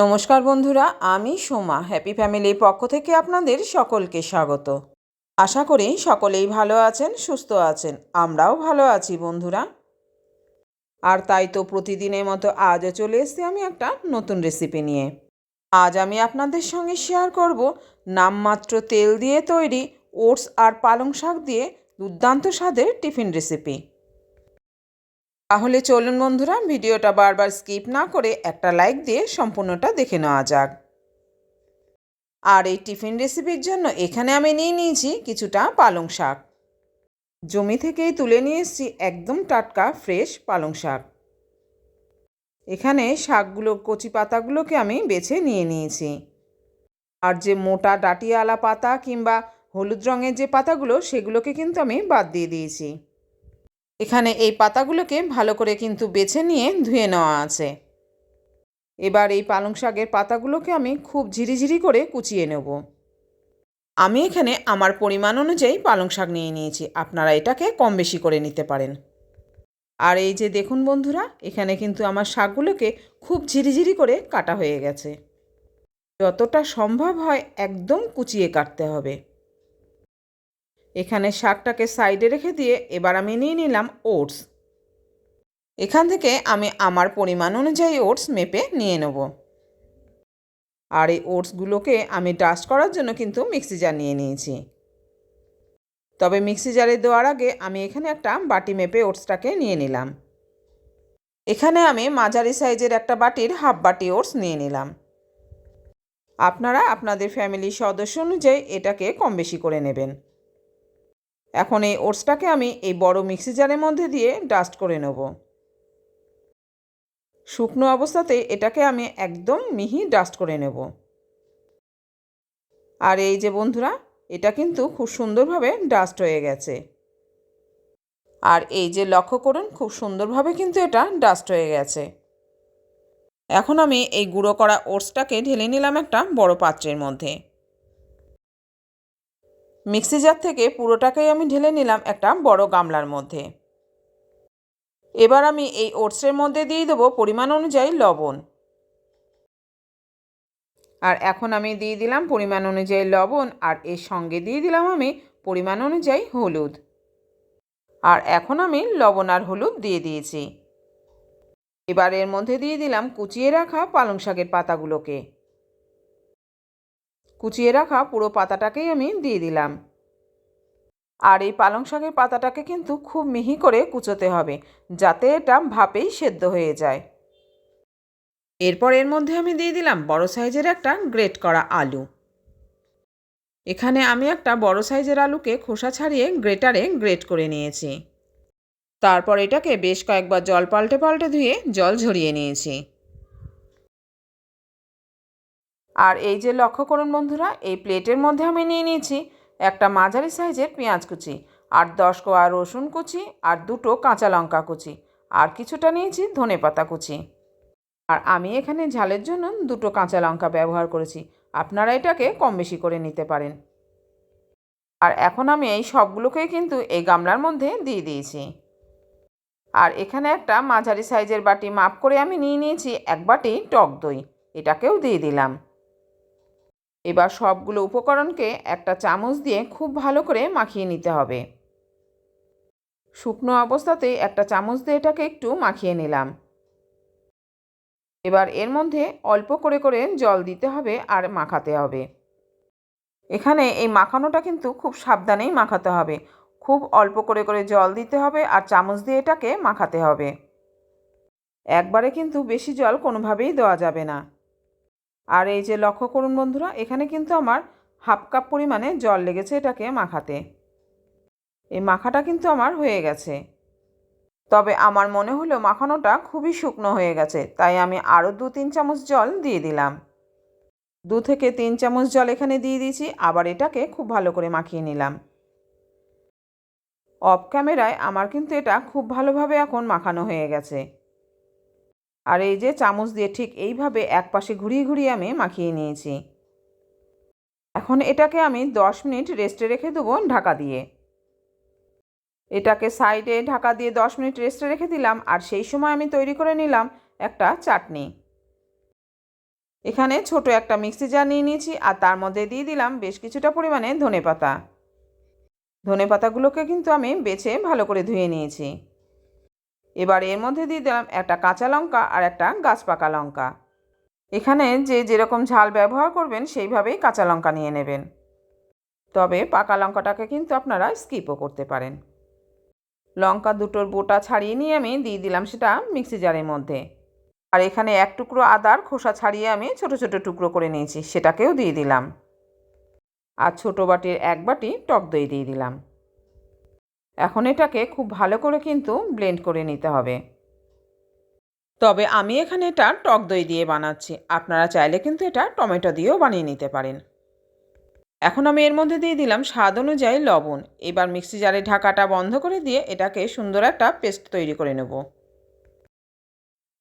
নমস্কার বন্ধুরা, আমি সোমা। হ্যাপি ফ্যামিলির পক্ষ থেকে আপনাদের সকলকে স্বাগত। আশা করি সকলেই ভালো আছেন, সুস্থ আছেন। আমরাও ভালো আছি বন্ধুরা। আর তাই তো প্রতিদিনের মতো আজও চলে এসেছি আমি একটা নতুন রেসিপি নিয়ে। আজ আমি আপনাদের সঙ্গে শেয়ার করব নামমাত্র তেল দিয়ে তৈরি ওটস আর পালং শাক দিয়ে দুর্দান্ত স্বাদের টিফিন রেসিপি তাহলে চলুন বন্ধুরা, ভিডিওটা বারবার স্কিপ না করে একটা লাইক দিয়ে সম্পূর্ণটা দেখে নেওয়া যাক। আর এই টিফিন রেসিপির জন্য এখানে আমি নিয়ে নিয়েছি কিছুটা পালং শাক। জমি থেকেই তুলে নিয়ে এসেছি একদম টাটকা, ফ্রেশ পালং শাক। এখানে শাকগুলো, কচি পাতাগুলোকে আমি বেছে নিয়ে নিয়েছি। আর যে মোটা ডাটিয়ালা পাতা কিংবা হলুদ রঙের যে পাতাগুলো, সেগুলোকে কিন্তু আমি বাদ দিয়ে দিয়েছি। এখানে এই পাতাগুলোকে ভালো করে কিন্তু বেছে নিয়ে ধুয়ে নেওয়া আছে। এবার এই পালং শাকের পাতাগুলোকে আমি খুব ঝিরিঝিরি করে কুচিয়ে নেব। আমি এখানে আমার পরিমাণ অনুযায়ী পালং শাক নিয়ে নিয়েছি। আপনারা এটাকে কম বেশি করে নিতে পারেন। আর এই যে দেখুন বন্ধুরা, এখানে কিন্তু আমার শাকগুলোকে খুব ঝিরিঝিরি করে কাটা হয়ে গেছে। যতটা সম্ভব হয় একদম কুচিয়ে কাটতে হবে। এখানে শাকটাকে সাইডে রেখে দিয়ে এবার আমি নিয়ে নিলাম ওটস। এখান থেকে আমি আমার পরিমাণ অনুযায়ী ওটস মেপে নিয়ে নেব। আর এই ওটসগুলোকে আমি ডাস্ট করার জন্য কিন্তু মিক্সি জার নিয়ে নিয়েছি। তবে মিক্সি জারে দেওয়ার আগে আমি এখানে একটা বাটি মেপে ওটসটাকে নিয়ে নিলাম। এখানে আমি মাঝারি সাইজের একটা বাটির হাফ বাটি ওটস নিয়ে নিলাম। আপনারা আপনাদের ফ্যামিলির সদস্য অনুযায়ী এটাকে কম বেশি করে নেবেন। এখন এই ওটসটাকে আমি এই বড় মিক্সি জারের মধ্যে দিয়ে ডাস্ট করে নেব। শুকনো অবস্থাতে এটাকে আমি একদম মিহি ডাস্ট করে নেব। আর এই যে বন্ধুরা, এটা কিন্তু খুব সুন্দরভাবে ডাস্ট হয়ে গেছে। আর এই যে লক্ষ্য করুন, খুব সুন্দরভাবে কিন্তু এটা ডাস্ট হয়ে গেছে। এখন আমি এই গুঁড়ো করা ওটসটাকে ঢেলে নিলাম একটা বড় পাত্রের মধ্যে। মিক্সি জার থেকে পুরোটাকেই আমি ঢেলে নিলাম একটা বড় গামলার মধ্যে। এবার আমি এই ওটসের মধ্যে দিয়ে দেবো পরিমাণ অনুযায়ী লবণ। আর এখন আমি দিয়ে দিলাম পরিমাণ অনুযায়ী লবণ আর এর সঙ্গে দিয়ে দিলাম আমি পরিমাণ অনুযায়ী হলুদ। আর এখন আমি লবণ আর হলুদ দিয়ে দিয়েছি। এবার এর মধ্যে দিয়ে দিলাম কুচিয়ে রাখা পালং শাকের পাতাগুলোকে। কুচিয়ে রাখা পুরো পাতাটাকেই আমি দিয়ে দিলাম। আর এই পালং শাকের পাতাটাকে কিন্তু খুব মিহি করে কুচোতে হবে, যাতে এটা ভাপেই সেদ্ধ হয়ে যায়। এরপর এর মধ্যে আমি দিয়ে দিলাম বড় সাইজের একটা গ্রেট করা আলু। এখানে আমি একটা বড় সাইজের আলুকে খোসা ছাড়িয়ে গ্রেটারে গ্রেট করে নিয়েছি। তারপর এটাকে বেশ কয়েকবার জল পাল্টে পাল্টে ধুয়ে জল ঝরিয়ে নিয়েছি। আর এই যে লক্ষ্য করুন বন্ধুরা, এই প্লেটের মধ্যে আমি নিয়ে নিয়েছি একটা মাঝারি সাইজের পেঁয়াজ কুচি, আর দশ কোয়া রসুন কুচি, আর দুটো কাঁচা লঙ্কা কুচি, আর কিছুটা নিয়েছি ধনে পাতা কুচি। আর আমি এখানে ঝালের জন্য দুটো কাঁচা লঙ্কা ব্যবহার করেছি, আপনারা এটাকে কম বেশি করে নিতে পারেন। আর এখন আমি এই সবগুলোকেই কিন্তু এই গামলার মধ্যে দিয়ে দিয়েছি। আর এখানে একটা মাঝারি সাইজের বাটি মাপ করে আমি নিয়ে নিয়েছি, এক বাটি টক দই, এটাকেও দিয়ে দিলাম। এবার সবগুলো উপকরণকে একটা চামচ দিয়ে খুব ভালো করে মাখিয়ে নিতে হবে। শুকনো অবস্থাতে একটা চামচ দিয়ে এটাকে একটু মাখিয়ে নিলাম। এবার এর মধ্যে অল্প করে করে জল দিতে হবে আর মাখাতে হবে। এখানে এই মাখানোটা কিন্তু খুব সাবধানেই মাখাতে হবে। খুব অল্প করে করে জল দিতে হবে আর চামচ দিয়ে এটাকে মাখাতে হবে। একবারে কিন্তু বেশি জল কোনোভাবেই দেওয়া যাবে না। আর এই যে লক্ষ্য করুন বন্ধুরা, এখানে কিন্তু আমার হাফ কাপ পরিমাণে জল লেগেছে এটাকে মাখাতে। এই মাখাটা কিন্তু আমার হয়ে গেছে। তবে আমার মনে হলো মাখানোটা খুবই শুকনো হয়ে গেছে, তাই আমি আরও দু তিন চামচ জল দিয়ে দিলাম। দু থেকে তিন চামচ জল এখানে দিয়ে দিয়েছি, আবার এটাকে খুব ভালো করে মাখিয়ে নিলাম। অফ ক্যামেরায় আমার কিন্তু এটা খুব ভালোভাবে এখন মাখানো হয়ে গেছে। আর এই যে চামচ দিয়ে ঠিক এইভাবে এক পাশে ঘুরিয়ে ঘুরিয়ে আমি মাখিয়ে নিয়েছি। এখন এটাকে আমি দশ মিনিট রেস্টে রেখে দেবো ঢাকা দিয়ে। এটাকে সাইডে ঢাকা দিয়ে দশ মিনিট রেস্টে রেখে দিলাম আর সেই সময় আমি তৈরি করে নিলাম একটা চাটনি। এখানে ছোট একটা মিক্সি জার নিয়ে নিয়েছি আর তার মধ্যে দিয়ে দিলাম বেশ কিছুটা পরিমাণে ধনে পাতা ধনে পাতাগুলোকে কিন্তু আমি বেছে ভালো করে ধুয়ে নিয়েছি। এবার এর মধ্যে দিয়ে দিলাম একটা কাঁচা লঙ্কা আর একটা গাছ পাকা লঙ্কা। এখানে যে যেরকম ঝাল ব্যবহার করবেন, সেইভাবেই কাঁচা লঙ্কা নিয়ে নেবেন। তবে পাকা লঙ্কাটাকে কিন্তু আপনারা স্কিপও করতে পারেন। লঙ্কা দুটোর বোটা ছাড়িয়ে নিয়ে আমি দিয়ে দিলাম সেটা মিক্সি জারের মধ্যে। আর এখানে এক টুকরো আদার খোসা ছাড়িয়ে আমি ছোট ছোট টুকরো করে নিয়েছি, সেটাকেও দিয়ে দিলাম। আর ছোটো বাটির এক বাটি টক দই দিয়ে দিলাম। এখন এটাকে খুব ভালো করে কিন্তু ব্লেন্ড করে নিতে হবে। তবে আমি এখানে এটা টক দই দিয়ে বানাচ্ছি। আপনারা চাইলে কিন্তু এটা টমেটো দিয়েও বানিয়ে নিতে পারেন। এখন আমি এর মধ্যে দিয়ে দিলাম স্বাদ অনুযায়ী লবণ। এবার মিক্সি জারে ঢাকাটা বন্ধ করে দিয়ে এটাকে সুন্দর একটা পেস্ট তৈরি করে নেব।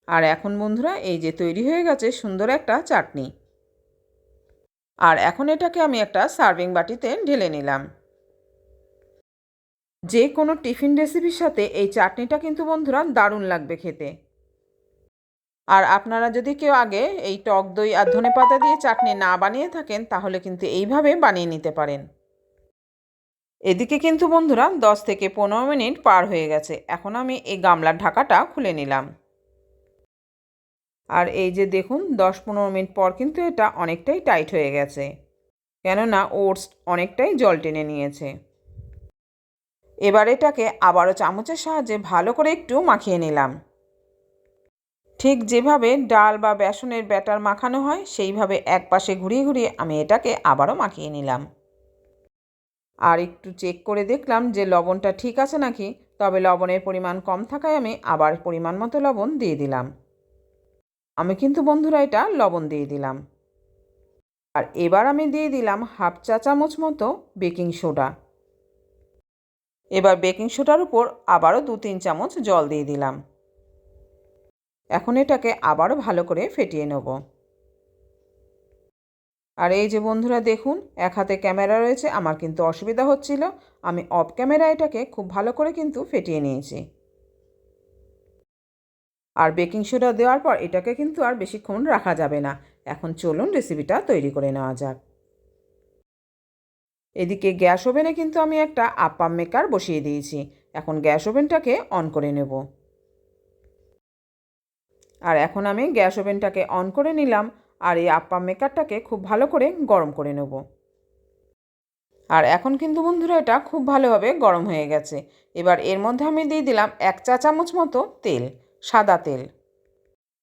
আর এখন বন্ধুরা, এই যে তৈরি হয়ে গেছে সুন্দর একটা চাটনি। আর এখন এটাকে আমি একটা সার্ভিং বাটিতে ঢেলে নিলাম। যে কোনো টিফিন রেসিপির সাথে এই চাটনিটা কিন্তু বন্ধুরা দারুণ লাগবে খেতে। আর আপনারা যদি কেউ আগে এই টক দই আর ধনে পাতা দিয়ে চাটনি না বানিয়ে থাকেন, তাহলে কিন্তু এইভাবে বানিয়ে নিতে পারেন। এদিকে কিন্তু বন্ধুরা দশ থেকে পনেরো মিনিট পার হয়ে গেছে। এখন আমি এই গামলার ঢাকাটা খুলে নিলাম। আর এই যে দেখুন, দশ পনেরো মিনিট পর কিন্তু এটা অনেকটাই টাইট হয়ে গেছে। কেননা ওটস অনেকটাই জল টেনে নিয়েছে। এবার এটাকে আবারও চামচের সাহায্যে ভালো করে একটু মাখিয়ে নিলাম। ঠিক যেভাবে ডাল বা বেসনের ব্যাটার মাখানো হয়, সেইভাবে এক পাশে ঘুরিয়ে ঘুরিয়ে আমি এটাকে আবারও মাখিয়ে নিলাম। আর একটু চেক করে দেখলাম যে লবণটা ঠিক আছে নাকি, তবে লবণের পরিমাণ কম থাকায় আমি আবার পরিমাণ মতো লবণ দিয়ে দিলাম। আমি কিন্তু বন্ধুরা এটা লবণ দিয়ে দিলাম। আর এবার আমি দিয়ে দিলাম হাফ চা চামচ মতো বেকিং সোডা। এবার বেকিং সোডার উপর আবারও দু তিন চামচ জল দিয়ে দিলাম। এখন এটাকে আবারও ভালো করে ফেটিয়ে নেব। আর এই যে বন্ধুরা, দেখুন, এক হাতে ক্যামেরা রয়েছে, আমার কিন্তু অসুবিধা হচ্ছিল। আমি অফ ক্যামেরা এটাকে খুব ভালো করে কিন্তু ফেটিয়ে নিয়েছি। আর বেকিং সোডা দেওয়ার পর এটাকে কিন্তু আর বেশিক্ষণ রাখা যাবে না। এখন চলুন রেসিপিটা তৈরি করে নেওয়া যাক। এদিকে গ্যাস ওভেনে কিন্তু আমি একটা আপ্পাম মেকার বসিয়ে দিয়েছি। এখন গ্যাস ওভেনটাকে অন করে নেব। আর এখন আমি গ্যাস ওভেনটাকে অন করে নিলাম আর এই আপ্পাম মেকারটাকে খুব ভালো করে গরম করে নেব। আর এখন কিন্তু বন্ধুরা এটা খুব ভালোভাবে গরম হয়ে গেছে। এবার এর মধ্যে আমি দিয়ে দিলাম এক চা চামচ মতো তেল, সাদা তেল।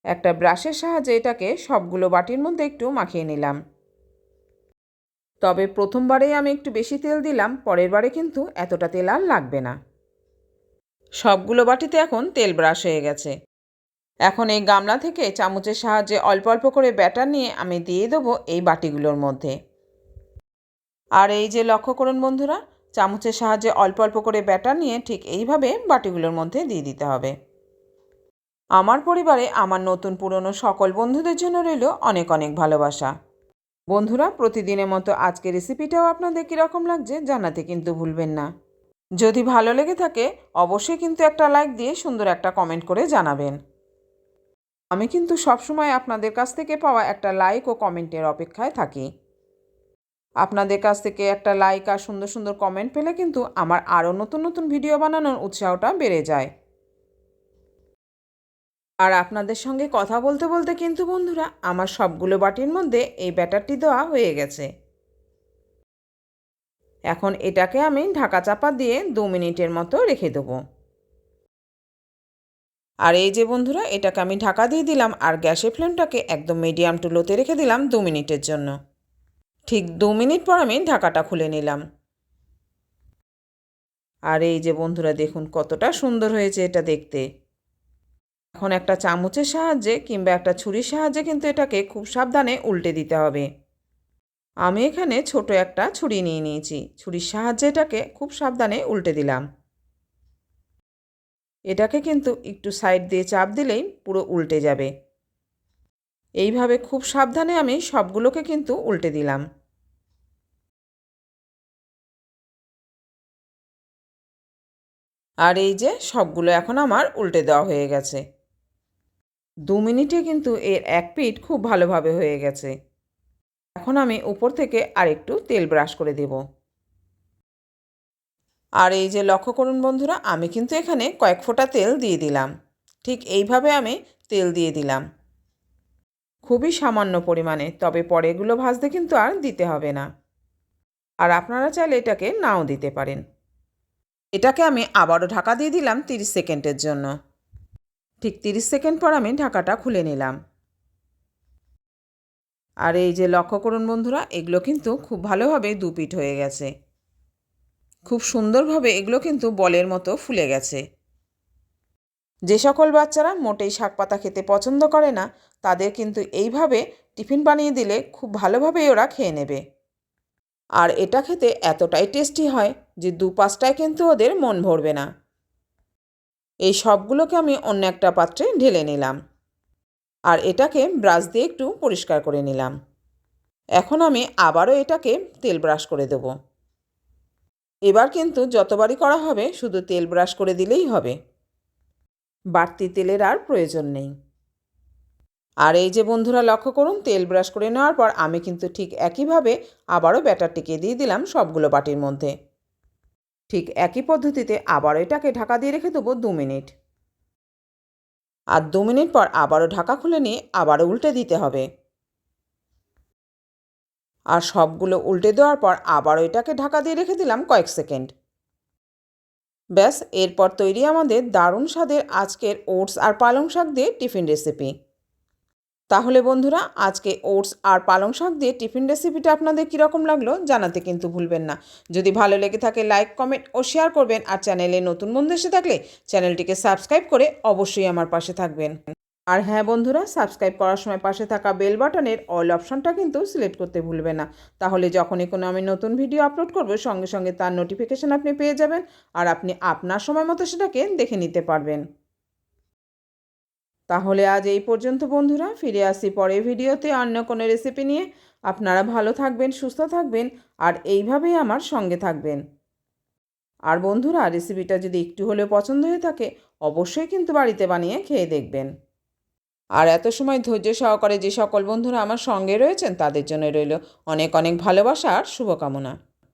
একটা ব্রাশের সাহায্যে এটাকে সবগুলো বাটির মধ্যে একটু মাখিয়ে নিলাম। তবে প্রথমবারেই আমি একটু বেশি তেল দিলাম পরের বারে কিন্তু এতটা তেল আর লাগবে না। সবগুলো বাটিতে এখন তেল ব্রাশ হয়ে গেছে। এখন এই গামলা থেকে চামচের সাহায্যে অল্প অল্প করে ব্যাটার নিয়ে আমি দিয়ে দেবো এই বাটিগুলোর মধ্যে। আর এই যে লক্ষ্য করুন বন্ধুরা, চামচের সাহায্যে অল্প অল্প করে ব্যাটার নিয়ে ঠিক এইভাবে বাটিগুলোর মধ্যে দিয়ে দিতে হবে। আমার পরিবারে আমার নতুন পুরনো সকল বন্ধুদের জন্য রইল অনেক অনেক ভালোবাসা। বন্ধুরা, প্রতিদিনের মতো আজকে রেসিপিটাও আপনাদের কীরকম লাগছে জানাতে কিন্তু ভুলবেন না। যদি ভালো লেগে থাকে, অবশ্যই কিন্তু একটা লাইক দিয়ে সুন্দর একটা কমেন্ট করে জানাবেন। আমি কিন্তু সবসময় আপনাদের কাছ থেকে পাওয়া একটা লাইক ও কমেন্টের অপেক্ষায় থাকি। আপনাদের কাছ থেকে একটা লাইক আর সুন্দর সুন্দর কমেন্ট পেলে কিন্তু আমার আরও নতুন নতুন ভিডিও বানানোর উৎসাহটা বেড়ে যায়। আর আপনাদের সঙ্গে কথা বলতে বলতে কিন্তু বন্ধুরা, আমার সবগুলো বাটির মধ্যে এই ব্যাটারটি দেওয়া হয়ে গেছে। এখন এটাকে আমি ঢাকা চাপা দিয়ে দু মিনিটের মতো রেখে দেবো। আর এই যে বন্ধুরা, এটাকে আমি ঢাকা দিয়ে দিলাম আর গ্যাসের ফ্লেমটাকে একদম মিডিয়াম টু লোতে রেখে দিলাম দু মিনিটের জন্য। ঠিক দু মিনিট পর আমি ঢাকাটা খুলে নিলাম। আর এই যে বন্ধুরা, দেখুন কতটা সুন্দর হয়েছে এটা দেখতে। এখন একটা চামচের সাহায্যে কিংবা একটা ছুরির সাহায্যে কিন্তু এটাকে খুব সাবধানে উল্টে দিতে হবে। আমি এখানে ছোট একটা ছুরি নিয়ে নিয়েছি। ছুরির সাহায্যে এটাকে খুব সাবধানে উল্টে দিলাম। এটাকে কিন্তু একটু সাইড দিয়ে চাপ দিলেই পুরো উল্টে যাবে। এইভাবে খুব সাবধানে আমি সবগুলোকে কিন্তু উল্টে দিলাম। আর এই যে সবগুলো এখন আমার উল্টে দেওয়া হয়ে গেছে। দু মিনিটে কিন্তু এর এক পিঠ খুব ভালোভাবে হয়ে গেছে। এখন আমি উপর থেকে আরেকটু তেল ব্রাশ করে দেব। আর এই যে লক্ষ্য করুন বন্ধুরা, আমি কিন্তু এখানে কয়েক ফোঁটা তেল দিয়ে দিলাম। ঠিক এইভাবে আমি তেল দিয়ে দিলাম। খুবই সামান্য পরিমাণে, তবে পরে এগুলো ভাজতে কিন্তু আর দিতে হবে না। আর আপনারা চাইলে এটাকে নাও দিতে পারেন। এটাকে আমি আবারও ঢাকা দিয়ে দিলাম তিরিশ সেকেন্ডের জন্য। ঠিক তিরিশ সেকেন্ড পর আমি ঢাকাটা খুলে নিলাম। আর এই যে লক্ষ্য করুন বন্ধুরা, এগুলো কিন্তু খুব ভালোভাবে দুপিট হয়ে গেছে। খুব সুন্দরভাবে এগুলো কিন্তু বলের মতো ফুলে গেছে। যে সকল বাচ্চারা মোটেই শাক পাতা খেতে পছন্দ করে না, তাদের কিন্তু এইভাবে টিফিন বানিয়ে দিলে খুব ভালোভাবেই ওরা খেয়ে নেবে। আর এটা খেতে এতটাই টেস্টি হয় যে দু পাঁচটায় কিন্তু ওদের মন ভরবে না। এই সবগুলোকে আমি অন্য একটা পাত্রে ঢেলে নিলাম। আর এটাকে ব্রাশ দিয়ে একটু পরিষ্কার করে নিলাম। এখন আমি আবারও এটাকে তেল ব্রাশ করে দেব। এবার কিন্তু যতবারই করা হবে, শুধু তেল ব্রাশ করে দিলেই হবে। বাড়তি তেলের আর প্রয়োজন নেই। আর এই যে বন্ধুরা, লক্ষ্য করুন, তেল ব্রাশ করে নেওয়ার পর আমি কিন্তু ঠিক একইভাবে আবারও ব্যাটার ব্যাটারটিকে দিয়ে দিলাম সবগুলো বাটির মধ্যে। ঠিক একই পদ্ধতিতে আবার এটাকে ঢাকা দিয়ে রেখে দেবো দু মিনিট। আর দু মিনিট পর আবারও ঢাকা খুলে নিয়ে আবারও উল্টে দিতে হবে। আর সবগুলো উল্টে দেওয়ার পর আবারও এটাকে ঢাকা দিয়ে রেখে দিলাম কয়েক সেকেন্ড। ব্যাস, এরপর তৈরি আমাদের দারুণ স্বাদের আজকের ওটস আর পালং শাক দিয়ে টিফিন রেসিপি। তাহলে বন্ধুরা, আজকে ওটস আর পালং শাক দিয়ে টিফিন রেসিপিটা আপনাদের কীরকম লাগল জানাতে কিন্তু ভুলবেন না। যদি ভালো লেগে থাকে লাইক কমেন্ট ও শেয়ার করবেন আর চ্যানেলে নতুন বন্ধু এসে থাকলে চ্যানেলটিকে সাবস্ক্রাইব করে অবশ্যই আমার পাশে থাকবেন। আর হ্যাঁ বন্ধুরা সাবস্ক্রাইব করার সময় পাশে থাকা বেল বাটনের অল অপশনটা কিন্তু সিলেক্ট করতে ভুলবেন না। তাহলে যখনই কোনো আমি নতুন ভিডিও আপলোড করব, সঙ্গে সঙ্গে তার নোটিফিকেশান আপনি পেয়ে যাবেন আর আপনি আপনার সময় মতো সেটাকে দেখে নিতে পারবেন। তাহলে আজ এই পর্যন্ত, বন্ধুরা। ফিরে আসি পরের ভিডিওতে অন্য কোনো রেসিপি নিয়ে। আপনারা ভালো থাকবেন, সুস্থ থাকবেন, আর এইভাবেই আমার সঙ্গে থাকবেন। আর বন্ধুরা রেসিপিটা যদি একটু হলেও পছন্দ হয়ে থাকে, অবশ্যই কিন্তু বাড়িতে বানিয়ে খেয়ে দেখবেন। আর এত সময় ধৈর্য সহকারে যে সকল বন্ধুরা আমার সঙ্গে রয়েছেন, তাদের জন্য রইল অনেক অনেক ভালোবাসা আর শুভকামনা।